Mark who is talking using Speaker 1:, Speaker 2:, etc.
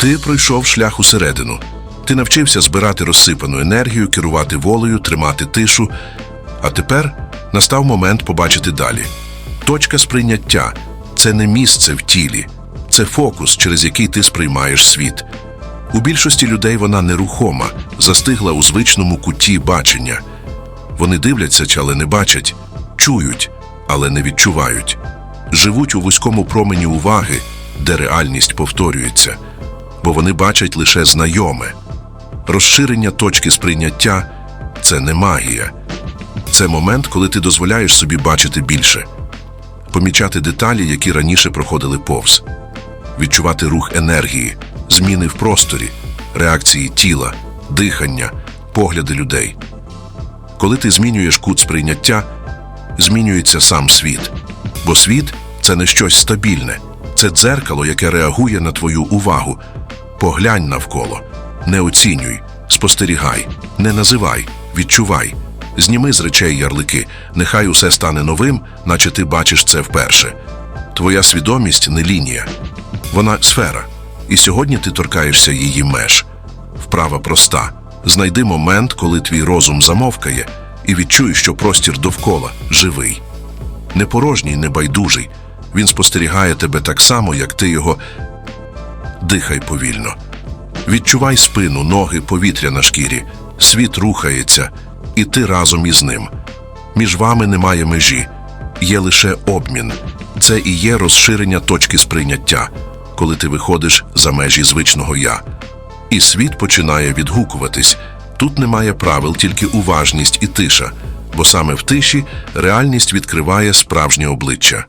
Speaker 1: Ти пройшов шлях усередину. Ти навчився збирати розсипану енергію, керувати волею, тримати тишу. А тепер настав момент побачити далі. Точка сприйняття це не місце в тілі, це фокус, через який ти сприймаєш світ. У більшості людей вона нерухома, застигла у звичному куті бачення. Вони дивляться, але не бачать, чують, але не відчувають. Живуть у вузькому промені уваги, де реальність повторюється, бо вони бачать лише знайоме. Розширення точки сприйняття це не магія. Це момент, коли ти дозволяєш собі бачити більше, помічати деталі, які раніше проходили повз, відчувати рух енергії, зміни в просторі, реакції тіла, дихання, погляди людей. Коли ти змінюєш кут сприйняття, змінюється сам світ. Бо світ це не щось стабільне, це дзеркало, яке реагує на твою увагу. Поглянь навколо, не оцінюй, спостерігай, не називай, відчувай. Зніми з речей ярлики, нехай усе стане новим, наче ти бачиш це вперше. Твоя свідомість не лінія, вона сфера, і сьогодні ти торкаєшся її меж. Вправа проста. Знайди момент, коли твій розум замовкає, і відчуй, що простір довкола живий. Не порожній, не байдужий. Він спостерігає тебе так само, як ти його. Дихай повільно. Відчувай спину, ноги, повітря на шкірі. Світ рухається, і ти разом із ним. Між вами немає межі, є лише обмін. Це і є розширення точки сприйняття, коли ти виходиш за межі звичного я. І світ починає відгукуватись. Тут немає правил, тільки уважність і тиша, бо саме в тиші реальність відкриває справжнє обличчя.